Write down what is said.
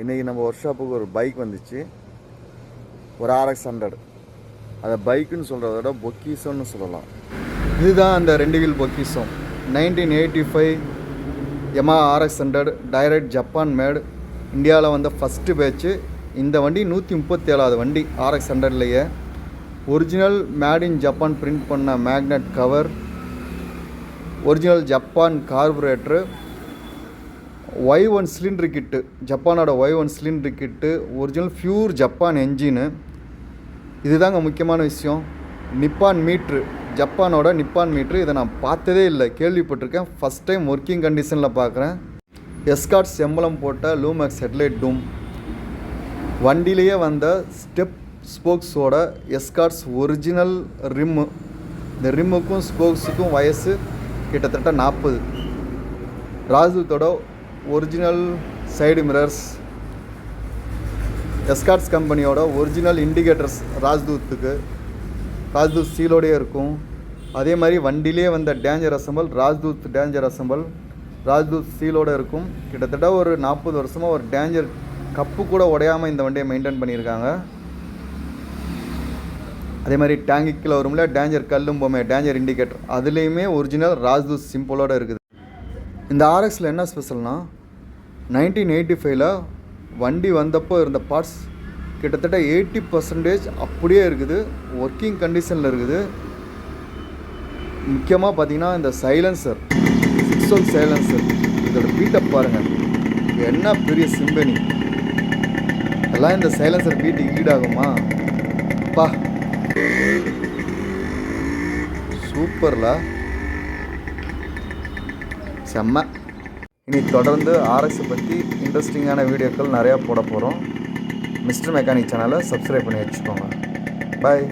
இன்றைக்கி நம்ம ஒர்க் ஷாப்புக்கு ஒரு பைக் வந்துச்சு. ஒரு ஆர்எக்ஸ் ஹண்ட்ரட் அதை பைக்குன்னு சொல்கிறத விட பொக்கீசம்னு சொல்லலாம். இதுதான் அந்த ரெண்டு வீல் பொக்கீசம் nineteen eighty five எமா RX hundred direct Japan made இந்தியாவில் வந்த ஃபஸ்ட்டு பேட்ச்சு இந்த வண்டி நூற்றி முப்பத்தேழாவது வண்டி RX ஹண்ட்ரட்லேயே original made in Japan print பண்ண magnet cover original Japan carburettor Y one cylinder kit ஜப்பானோட Y one cylinder kit original pure Japan engine இதுதாங்க முக்கியமான விஷயம். நிப்பான் மீட்ரு ஜப்பானோட நிப்பான் மீட்ரு இதை நான் பார்த்ததே இல்லை. கேள்விப்பட்டிருக்கேன். ஃபஸ்ட் டைம் ஒர்க்கிங் கண்டிஷனில் பார்க்குறேன். எஸ்கார்ட் செம்பலம் போட்ட லூமேக்ஸ் ஹெட்லைட் டூம் வண்டியிலேயே வந்த ஸ்டெப் ஸ்போக்ஸோட எஸ்கார்ட்ஸ் ஒரிஜினல் ரிம்மு இந்த ரிம்முக்கும் ஸ்போக்ஸுக்கும் வயசு கிட்டத்தட்ட நாற்பது. ராஜூத்தோட ஒரிஜினல் சைடு மிரர்ஸ் எஸ்கார்ட்ஸ் கம்பெனியோட ஒரிஜினல் இண்டிகேட்டர்ஸ் ராஜ்தூத்துக்கு ராஜ்தூத் சீலோடையே இருக்கும். அதே மாதிரி வண்டியிலே வந்த danger assemble Rajdoot danger assemble Rajdoot சீலோட இருக்கும். கிட்டத்தட்ட ஒரு நாற்பது வருஷமாக ஒரு டேஞ்சர் கப்பு கூட உடையாமல் இந்த வண்டியை மெயின்டைன் பண்ணியிருக்காங்க. அதே மாதிரி டேங்கிக்கில் வரும்ல டேஞ்சர் கல்லும் போமே டேஞ்சர் இண்டிகேட்டர் அதுலேயுமே ஒரிஜினல் ராஜ்தூத் சிம்பிளோடு இருக்குது. இந்த ஆர்எக்ஸில் என்ன ஸ்பெஷல்னா நைன்டீன் எயிட்டி ஃபைவ்ல வண்டி வந்தப்போ இருந்த பார்ட்ஸ் கிட்டத்தட்ட எயிட்டி பர்சன்டேஜ் அப்படியே இருக்குது ஒர்க்கிங் கண்டிஷனில் இருக்குது. முக்கியமாக பார்த்தீங்கன்னா இந்த சைலன்சர் சிக்ஸோல் சைலன்சர் இதோட பீட்டை பாருங்கள் என்ன பெரிய சிம்பனி எல்லாம் இந்த சைலன்சர் பீட்டு ஈடாகுமா? பா. சூப்பரில். செம்ம. இனி தொடர்ந்து ஆர்எக்ஸை பற்றி இன்ட்ரெஸ்டிங்கான வீடியோக்கள் நிறையா போட போகிறோம் மிஸ்டர் மெக்கானிக் சேனலை சப்ஸ்கிரைப் பண்ணி வச்சுக்கோங்க. பாய்